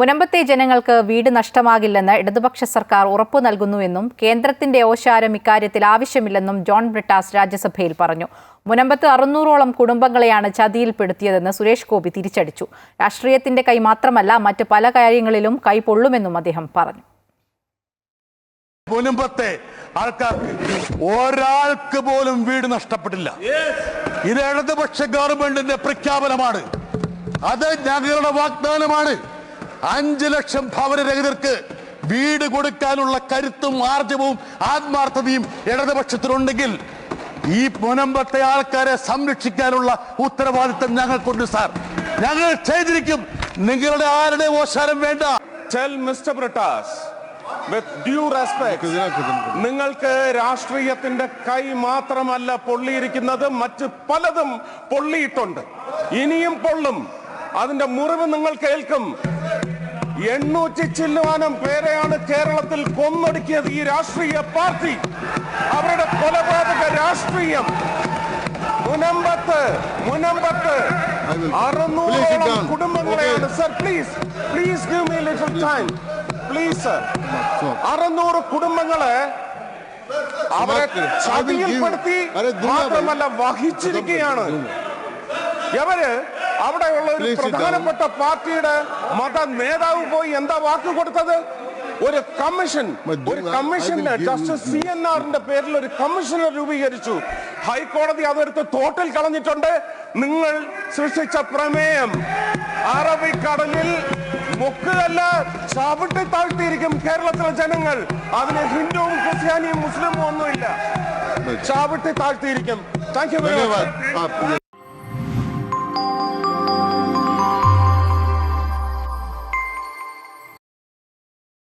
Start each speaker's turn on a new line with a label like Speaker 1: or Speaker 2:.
Speaker 1: മുനമ്പത്തെ ജനങ്ങൾക്ക് വീട് നഷ്ടമാകില്ലെന്ന് ഇടതുപക്ഷ സർക്കാർ ഉറപ്പു നൽകുന്നുവെന്നും കേന്ദ്രത്തിന്റെ ഓശാരം ഇക്കാര്യത്തിൽ ആവശ്യമില്ലെന്നും ജോൺ ബ്രിട്ടാസ് രാജ്യസഭയിൽ പറഞ്ഞു. മുനമ്പത്ത് അറുന്നൂറോളം കുടുംബങ്ങളെയാണ് ചതിയിൽപ്പെടുത്തിയതെന്ന് സുരേഷ് ഗോപി തിരിച്ചടിച്ചു. രാഷ്ട്രീയത്തിന്റെ കൈ മാത്രമല്ല മറ്റ് പല കാര്യങ്ങളിലും കൈ പൊള്ളുമെന്നും അദ്ദേഹം പറഞ്ഞു.
Speaker 2: മുനമ്പത്തെ ആൾക്കാർക്ക് ഒരാൾക്ക് പോലും വീട് നഷ്ടപ്പെട്ടില്ല. ഇത് ഇടതുപക്ഷ ഗവൺമെന്റിന്റെ പ്രഖ്യാപനമാണ്. അത് ഞങ്ങളുടെ വാഗ്ദാനമാണ്. അഞ്ചു ലക്ഷം ഭവനരഹിതർക്ക് വീട് കൊടുക്കാനുള്ള കരുത്തും ആർജവും ആത്മാർത്ഥതയും ഇടതുപക്ഷത്തിനുണ്ടെങ്കിൽ ഈ മുനമ്പത്തെ ആൾക്കാരെ സംരക്ഷിക്കാനുള്ള ഉത്തരവാദിത്തം ഞങ്ങൾക്കുണ്ട് സാർ. ഞങ്ങൾ ചെയ്തിരിക്കും. നിങ്ങളുടെ ആരുടെ ഓശാരം വേണ്ട?
Speaker 3: Mister Brittas with due respect നിങ്ങൾക്ക് രാഷ്ട്രീയത്തിന്റെ കൈ മാത്രമല്ല പൊള്ളിയിരിക്കുന്നത് മറ്റ് പലതും പൊള്ളിയിട്ടുണ്ട്. ഇനിയും പൊള്ളും. അതിന്റെ മുറിവ് നിങ്ങൾ കേൾക്കും. എണ്ണൂറ്റി ചില്ലുവാനം പേരെയാണ് കേരളത്തിൽ കൊന്നൊടുക്കിയത് ഈ രാഷ്ട്രീയ പാർട്ടി. അവരുടെ കൊലപാതക രാഷ്ട്രീയം. മുനമ്പത്ത് മുനമ്പത്ത്. അറുന്നൂറോളം കുടുംബങ്ങളെയാണ്. Sir please please give me little time please sir അറുന്നൂറ് കുടുംബങ്ങളെ അവരെ ചതിയിൽപ്പെടുത്തി മാത്രമല്ല വഹിച്ചിരിക്കുകയാണ്. ഇവർ അവിടെയുള്ള ഒരു പ്രധാനപ്പെട്ട പാർട്ടിയുടെ മത നേതാവ് പോയി എന്താ വാക്ക് കൊടുത്തത്? ഒരു കമ്മീഷൻ. ഒരു കമ്മീഷന് ജസ്റ്റിസ് സി എൻ ആറിന്റെ പേരിൽ ഒരു കമ്മീഷനെ രൂപീകരിച്ചു. ഹൈക്കോടതി അതെടുത്ത് തോട്ടിൽ കളഞ്ഞിട്ടുണ്ട്. നിങ്ങൾ സൃഷ്ടിച്ച പ്രമേയം അറബിക്കടലിൽ മുക്കുകല്ല ചവിട്ടി താഴ്ത്തിയിരിക്കും കേരളത്തിലെ ജനങ്ങൾ. അതിന് ഹിന്ദുവും ക്രിസ്ത്യാനിയും മുസ്ലിമും ഒന്നുമില്ല. ചവിട്ടി താഴ്ത്തിയിരിക്കും. Thank you very much